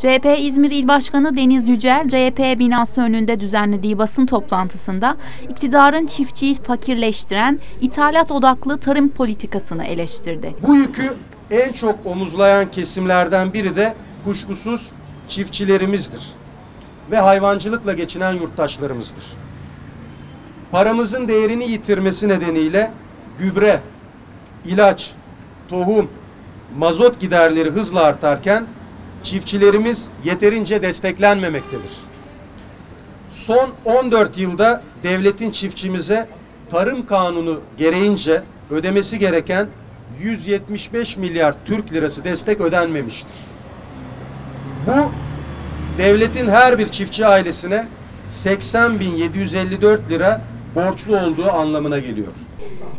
CHP İzmir İl Başkanı Deniz Yücel, CHP binası önünde düzenlediği basın toplantısında iktidarın çiftçiyi fakirleştiren ithalat odaklı tarım politikasını eleştirdi. Bu yükü en çok omuzlayan kesimlerden biri de kuşkusuz çiftçilerimizdir ve hayvancılıkla geçinen yurttaşlarımızdır. Paramızın değerini yitirmesi nedeniyle gübre, ilaç, tohum, mazot giderleri hızla artarken çiftçilerimiz yeterince desteklenmemektedir. Son 14 yılda devletin çiftçimize tarım kanunu gereğince ödemesi gereken 175 milyar Türk lirası destek ödenmemiştir. Bu devletin her bir çiftçi ailesine 80.754 lira borçlu olduğu anlamına geliyor.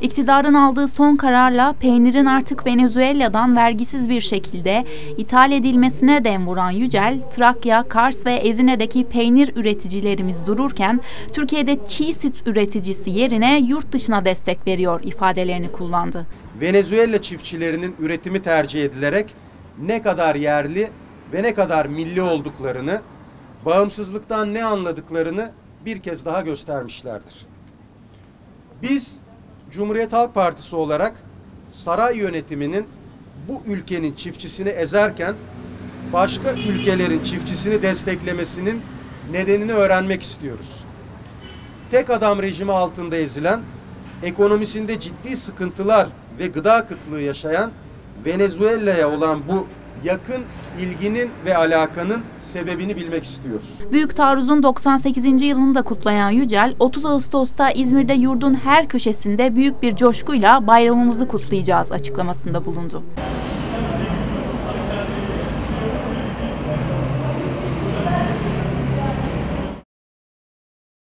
İktidarın aldığı son kararla peynirin artık Venezuela'dan vergisiz bir şekilde ithal edilmesine dem vuran Yücel, Trakya, Kars ve Ezine'deki peynir üreticilerimiz dururken Türkiye'de çiğ süt üreticisi yerine yurt dışına destek veriyor ifadelerini kullandı. Venezuela çiftçilerinin üretimi tercih edilerek ne kadar yerli ve ne kadar milli olduklarını, bağımsızlıktan ne anladıklarını bir kez daha göstermişlerdir. Biz Cumhuriyet Halk Partisi olarak saray yönetiminin bu ülkenin çiftçisini ezerken başka ülkelerin çiftçisini desteklemesinin nedenini öğrenmek istiyoruz. Tek adam rejimi altında ezilen, ekonomisinde ciddi sıkıntılar ve gıda kıtlığı yaşayan Venezuela'ya olan bu yakın ilginin ve alakanın sebebini bilmek istiyoruz. Büyük taarruzun 98. yılını da kutlayan Yücel, 30 Ağustos'ta İzmir'de yurdun her köşesinde büyük bir coşkuyla bayramımızı kutlayacağız açıklamasında bulundu.